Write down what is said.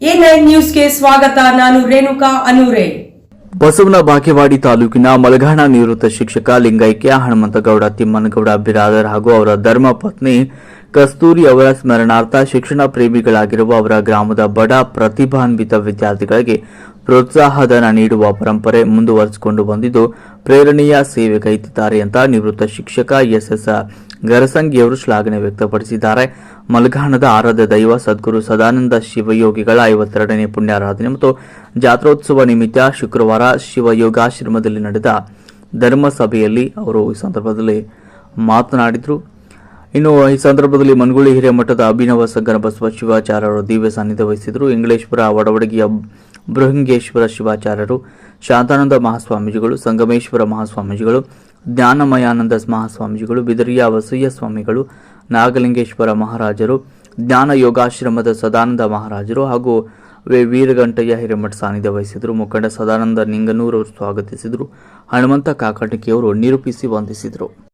ನ್ಯೂಸ್ಗೆ ಸ್ವಾಗತ, ನಾನು ರೇಣುಕಾ ಅನೂರೆ. ಬಸವನ ಬಾಗೇವಾಡಿ ತಾಲೂಕಿನ ಮಲಘಾಣ ನಿವೃತ್ತ ಶಿಕ್ಷಕ ಲಿಂಗೈಕ್ಯ ಹನುಮಂತಗೌಡ, ತಿಮ್ಮನಗೌಡ ಬಿರಾದರ್ ಹಾಗೂ ಅವರ ಧರ್ಮ ಪತ್ನಿ ಕಸ್ತೂರಿ ಅವರ ಸ್ಮರಣಾರ್ಥ ಶಿಕ್ಷಣ ಪ್ರೇಮಿಗಳಾಗಿರುವ ಅವರ ಗ್ರಾಮದ ಬಡ ಪ್ರತಿಭಾನ್ವಿತ ವಿದ್ಯಾರ್ಥಿಗಳಿಗೆ ಪ್ರೋತ್ಸಾಹಧನ ನೀಡುವ ಪರಂಪರೆ ಮುಂದುವರೆಸಿಕೊಂಡು ಬಂದಿದ್ದು, ಪ್ರೇರಣೀಯ ಸೇವೆ ಕೈತಿದ್ದಾರೆ ಅಂತ ನಿವೃತ್ತ ಶಿಕ್ಷಕ ಎಸ್ಎಸ್ ಗರಸಂಗಿಯವರು ಶ್ಲಾಘನೆ ವ್ಯಕ್ತಪಡಿಸಿದ್ದಾರೆ. ಮಲ್ಘಾಣದ ಆರಾಧ್ಯ ದೈವ ಸದ್ಗುರು ಸದಾನಂದ ಶಿವಯೋಗಿಗಳ ಐವತ್ತೆರಡನೇ ಪುಣ್ಯಾರಾಧನೆ ಮತ್ತು ಜಾತ್ರೋತ್ಸವ ನಿಮಿತ್ತ ಶುಕ್ರವಾರ ಶಿವಯೋಗಾಶ್ರಮದಲ್ಲಿ ನಡೆದ ಧರ್ಮಸಭೆಯಲ್ಲಿ ಅವರು ಈ ಸಂದರ್ಭದಲ್ಲಿ ಮಾತನಾಡಿದರು. ಇನ್ನು ಈ ಸಂದರ್ಭದಲ್ಲಿ ಮನ್ಗುಳಿ ಹಿರೇಮಠದ ಅಭಿನವ ಸಂಗನ ಬಸವ ಶಿವಾಚಾರ್ಯರು ದಿವ್ಯ ಸಾನ್ನಿಧ್ಯ ವಹಿಸಿದರು. ಇಂಗ್ಲೇಶ್ವರ ಒಡವಡಗಿಯ ಬೃಹಂಗೇಶ್ವರ ಶಿವಾಚಾರ್ಯರು, ಶಾಂತಾನಂದ ಮಹಾಸ್ವಾಮೀಜಿಗಳು, ಸಂಗಮೇಶ್ವರ ಮಹಾಸ್ವಾಮೀಜಿಗಳು ಜ್ಞಾನಮಯಾನಂದ ಮಹಾಸ್ವಾಮೀಜಿಗಳು, ಬಿದರಿಯ ವಸಯ್ಯ ಸ್ವಾಮಿಗಳು, ನಾಗಲಿಂಗೇಶ್ವರ ಮಹಾರಾಜರು, ಜ್ಞಾನ ಯೋಗಾಶ್ರಮದ ಸದಾನಂದ ಮಹಾರಾಜರು ಹಾಗೂ ವೇ ವೀರಗಂಟಯ್ಯ ಹಿರೇಮಠ ಸಾನ್ನಿಧ್ಯ ವಹಿಸಿದರು. ಮುಖಂಡ ಸದಾನಂದ ನಿಂಗನೂರವರು ಸ್ವಾಗತಿಸಿದರು. ಹನುಮಂತ ಕಾಕಟಕಿಯವರು ನಿರೂಪಿಸಿ ವಂದಿಸಿದರು.